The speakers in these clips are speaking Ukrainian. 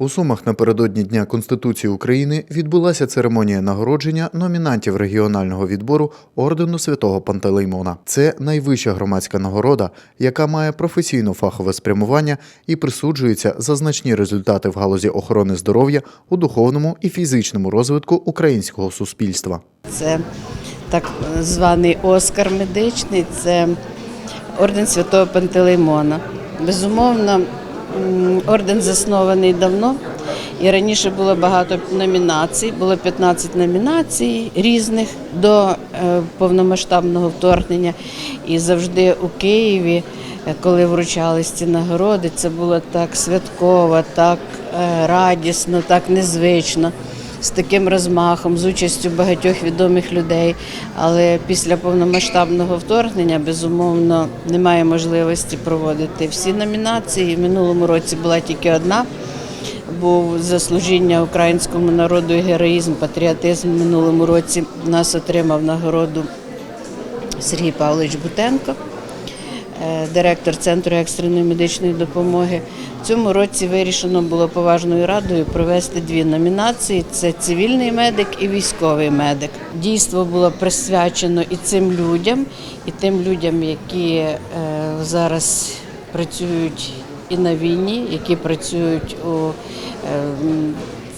У Сумах напередодні Дня Конституції України відбулася церемонія нагородження номінантів регіонального відбору ордену святого Пантелеймона. Це найвища громадська нагорода, яка має професійно-фахове спрямування і присуджується за значні результати в галузі охорони здоров'я у духовному і фізичному розвитку українського суспільства. Це так званий Оскар медичний, це орден Святого Пантелеймона. Безумовно, орден заснований давно. І раніше було багато номінацій, було 15 номінацій різних до е, повномасштабного вторгнення. І завжди у Києві, е, коли вручались ці нагороди, це було так святково, так е, радісно, так незвично з таким розмахом, з участю багатьох відомих людей. Але після повномасштабного вторгнення, безумовно, немає можливості проводити всі номінації. В минулому році була тільки одна. Був за служіння українському народу і героїзм, патріотизм. В минулому році нас отримав нагороду Сергій Павлович Бутенко, директор Центру екстреної медичної допомоги. В цьому році вирішено було поважною радою провести дві номінації: це цивільний медик і військовий медик. Дійство було присвячено і цим людям, і тим людям, які е, зараз працюють і на війні, які працюють у е,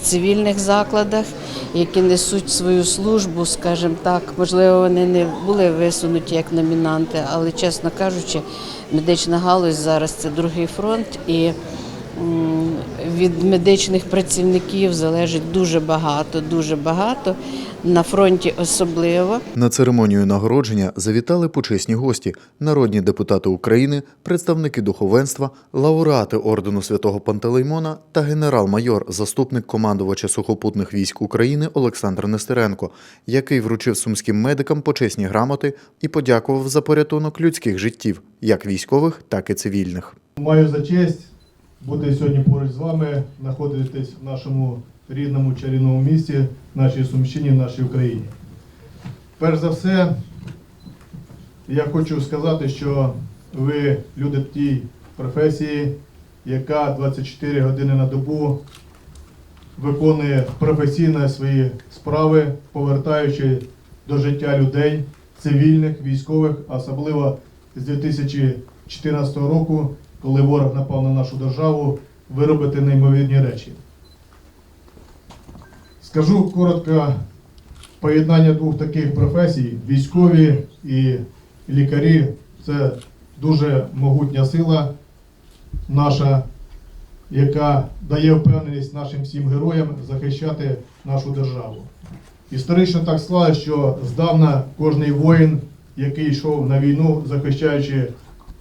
цивільних закладах, які несуть свою службу, скажімо так, можливо, вони не були висунуті як номінанти, але чесно кажучи, медична галузь зараз це другий фронт і. Від медичних працівників залежить дуже багато, дуже багато на фронті особливо. На церемонію нагородження завітали почесні гості, народні депутати України, представники духовенства, лауреати ордену святого Пантелеймона та генерал-майор, заступник командувача сухопутних військ України Олександр Нестеренко, який вручив сумським медикам почесні грамоти і подякував за порятунок людських життів, як військових, так і цивільних. Маю за честь бути сьогодні поруч з вами, знаходитись в нашому рідному чарівному місті, нашій Сумщині, нашій Україні. Перш за все, я хочу сказати, що ви люди в тій професії, яка 24 години на добу виконує професійно свої справи, повертаючи до життя людей, цивільних, військових, особливо з 2014 року, коли ворог напав на нашу державу, ви робите неймовірні речі. Скажу коротко поєднання двох таких професій військові і лікарі це дуже могутня сила наша, яка дає впевненість нашим всім героям захищати нашу державу. Історично так склалося, що здавна кожний воїн, який йшов на війну, захищаючи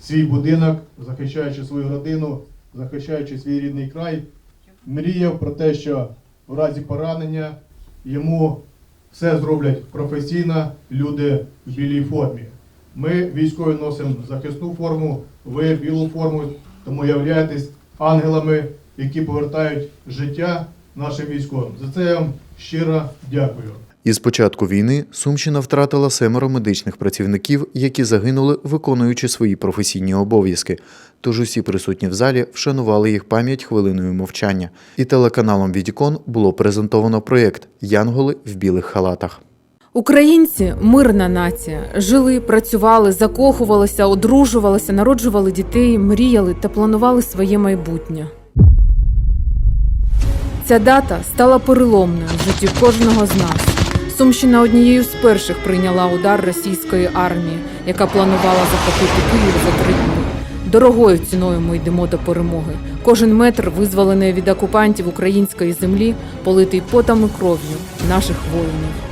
свій будинок, захищаючи свою родину, захищаючи свій рідний край, мріяв про те, що в разі поранення йому все зроблять професійно люди в білій формі. Ми, військові, носимо захисну форму, ви білу форму, тому являєтесь ангелами, які повертають життя нашим військовим. За це я вам щиро дякую. Із початку війни Сумщина втратила семеро медичних працівників, які загинули, виконуючи свої професійні обов'язки. Тож усі присутні в залі вшанували їх пам'ять хвилиною мовчання. І телеканалом Відікон було презентовано проєкт Янголи в білих халатах. Українці мирна нація. Жили, працювали, закохувалися, одружувалися, народжували дітей, мріяли та планували своє майбутнє. Ця дата стала переломною в житті кожного з нас. Сумщина однією з перших прийняла удар російської армії, яка планувала захопити Київ за три дні. Дорогою ціною ми йдемо до перемоги. Кожен метр визволений від окупантів української землі, политий потом і кров'ю наших воїнів.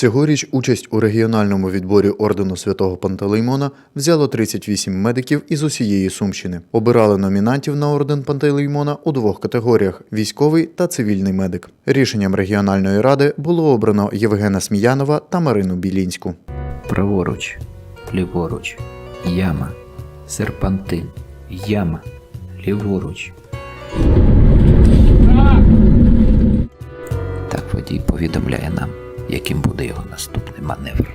Цьогоріч участь у регіональному відборі ордену святого Пантелеймона взяло 38 медиків із усієї Сумщини. Обирали номінантів на орден Пантелеймона у двох категоріях: військовий та цивільний медик. Рішенням регіональної ради було обрано Євгена Сміянова та Марину Білінську. праворуч, ліворуч, яма, серпантин, яма, ліворуч. Так водій повідомляє нам, яким буде його наступний маневр.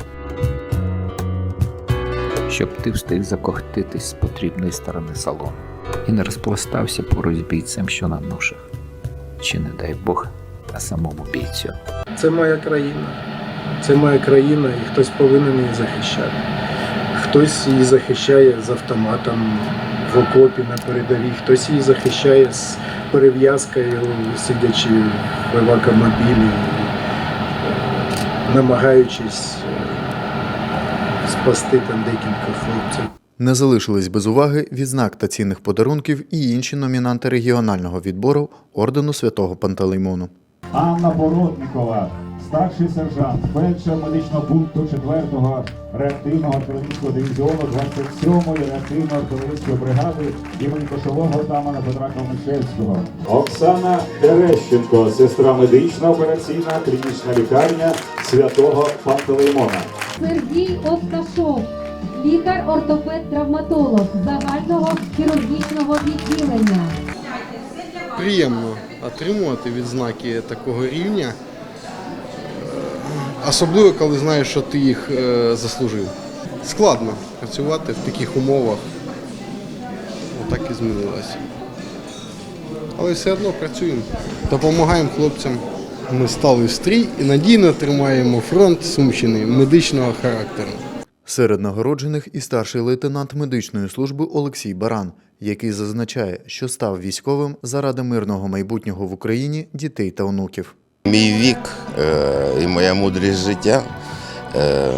щоб ти встиг закохтитись з потрібної сторони салону і не розпластався поруч бійцем, що на ношах. Чи не дай Бог, та самому бійцю. Це моя країна. Це моя країна, і хтось повинен її захищати. Хтось її захищає з автоматом в окопі на передовій, хтось її захищає з перев'язкою, сидячи в евакомобілі, намагаючись е, спасти там декілька хлопців. Не залишились без уваги відзнак та цінних подарунків і інші номінанти регіонального відбору ордену святого Пантелеймону. Анна Боротнікова, старший сержант, фельдшер медичного пункту 4-го реактивного артилерійського дивізіону 27-ї реактивної артилерійської бригади імені кошового отамана Петра Калмичевського. Оксана Терещенко, сестра медична операційна клінічна лікарня святого Пантелеймона. Сергій Овташов, лікар-ортопед-травматолог загального хірургічного відділення. приємно отримувати відзнаки такого рівня, особливо коли знаєш, що ти їх е, заслужив. Складно працювати в таких умовах. Отак і змінилося. Але все одно працюємо, допомагаємо хлопцям. Ми стали в стрій і надійно тримаємо фронт Сумщини медичного характеру. Серед нагороджених і старший лейтенант медичної служби Олексій Баран, який зазначає, що став військовим заради мирного майбутнього в Україні дітей та онуків. Мій вік е, і моя мудрість життя е,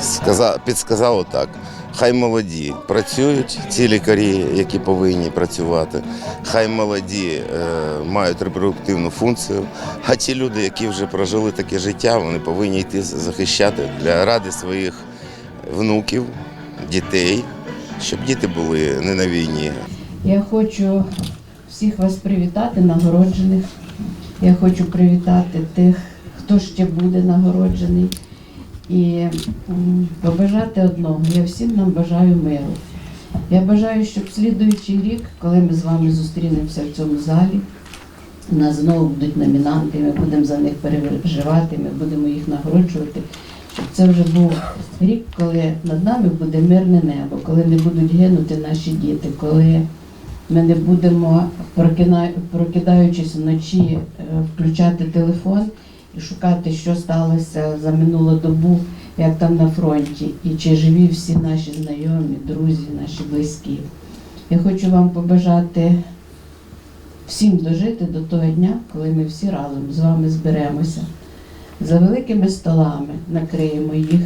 сказа, підсказало так. Хай молоді працюють, ці лікарі, які повинні працювати, хай молоді е, мають репродуктивну функцію, а ті люди, які вже прожили таке життя, вони повинні йти захищати для ради своїх внуків, дітей, щоб діти були не на війні, Я хочу всіх вас привітати, нагороджених. Я хочу привітати тих, хто ще буде нагороджений. І побажати одного. Я всім нам бажаю миру. Я бажаю, щоб слідуючий рік, коли ми з вами зустрінемося в цьому залі, у нас знову будуть номінанти, ми будемо за них переживати, ми будемо їх нагороджувати. Щоб це вже був рік, коли над нами буде мирне небо, коли не будуть гинути наші діти, коли ми не будемо, прокидаючись вночі, е, включати телефон і шукати, що сталося за минулу добу, як там на фронті, і чи живі всі наші знайомі, друзі, наші близькі. Я хочу вам побажати всім дожити до того дня, коли ми всі разом з вами зберемося. За великими столами накриємо їх,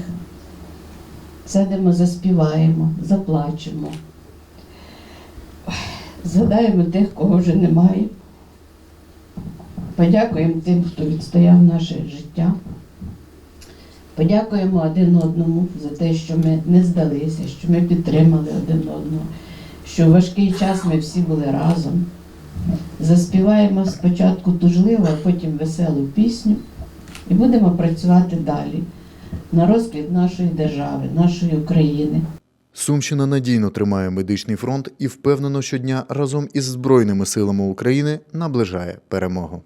сядемо, заспіваємо, заплачемо. Згадаємо тих, кого вже немає. Подякуємо тим, хто відстояв наше життя. Подякуємо один одному за те, що ми не здалися, що ми підтримали один одного, що в важкий час ми всі були разом. Заспіваємо спочатку тужливо, а потім веселу пісню і будемо працювати далі на розквіт нашої держави, нашої України. Сумщина надійно тримає медичний фронт і впевнено щодня разом із Збройними силами України наближає перемогу.